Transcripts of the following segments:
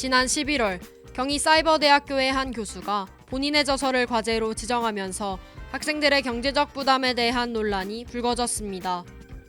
지난 11월 경희 사이버대학교의 한 교수가 본인의 저서를 과제로 지정하면서 학생들의 경제적 부담에 대한 논란이 불거졌습니다.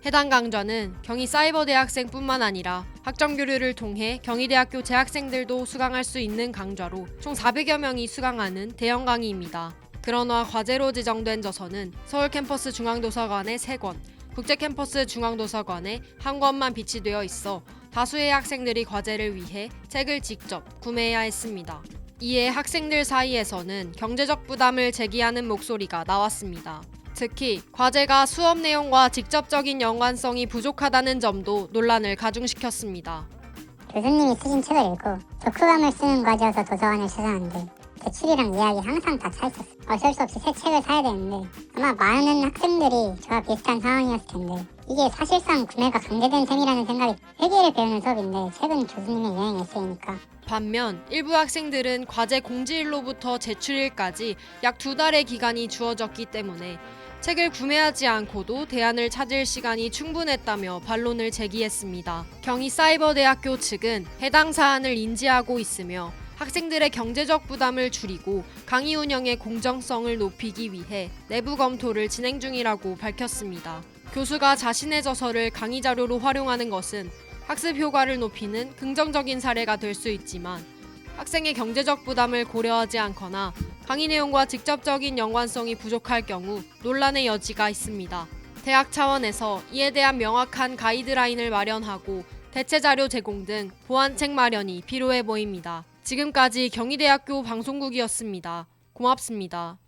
해당 강좌는 경희 사이버대학생뿐만 아니라 학점 교류를 통해 경희대학교 재학생들도 수강할 수 있는 강좌로 총 400여 명이 수강하는 대형 강의입니다. 그러나 과제로 지정된 저서는 서울 캠퍼스 중앙도서관에 3권, 국제 캠퍼스 중앙도서관에 한 권만 비치되어 있어 다수의 학생들이 과제를 위해 책을 직접 구매해야 했습니다. 이에 학생들 사이에서는 경제적 부담을 제기하는 목소리가 나왔습니다. 특히 과제가 수업 내용과 직접적인 연관성이 부족하다는 점도 논란을 가중시켰습니다. 교수님이 쓰신 책을 읽고 독후감을 쓰는 과제여서 도서관을 찾아왔는데 대출이랑 예약이 항상 다 차 있었어. 어쩔 수 없이 새 책을 사야 되는데 아마 많은 학생들이 저와 비슷한 상황이었을 텐데 이게 사실상 구매가 강제된 셈이라는 생각이 회계를 배우는 수업인데 책은 교수님의 여행 에세이니까 반면 일부 학생들은 과제 공지일로부터 제출일까지 약 두 달의 기간이 주어졌기 때문에 책을 구매하지 않고도 대안을 찾을 시간이 충분했다며 반론을 제기했습니다. 경희사이버대학교 측은 해당 사안을 인지하고 있으며 학생들의 경제적 부담을 줄이고 강의 운영의 공정성을 높이기 위해 내부 검토를 진행 중이라고 밝혔습니다. 교수가 자신의 저서를 강의 자료로 활용하는 것은 학습 효과를 높이는 긍정적인 사례가 될 수 있지만 학생의 경제적 부담을 고려하지 않거나 강의 내용과 직접적인 연관성이 부족할 경우 논란의 여지가 있습니다. 대학 차원에서 이에 대한 명확한 가이드라인을 마련하고 대체 자료 제공 등 보완책 마련이 필요해 보입니다. 지금까지 경희대학교 방송국이었습니다. 고맙습니다.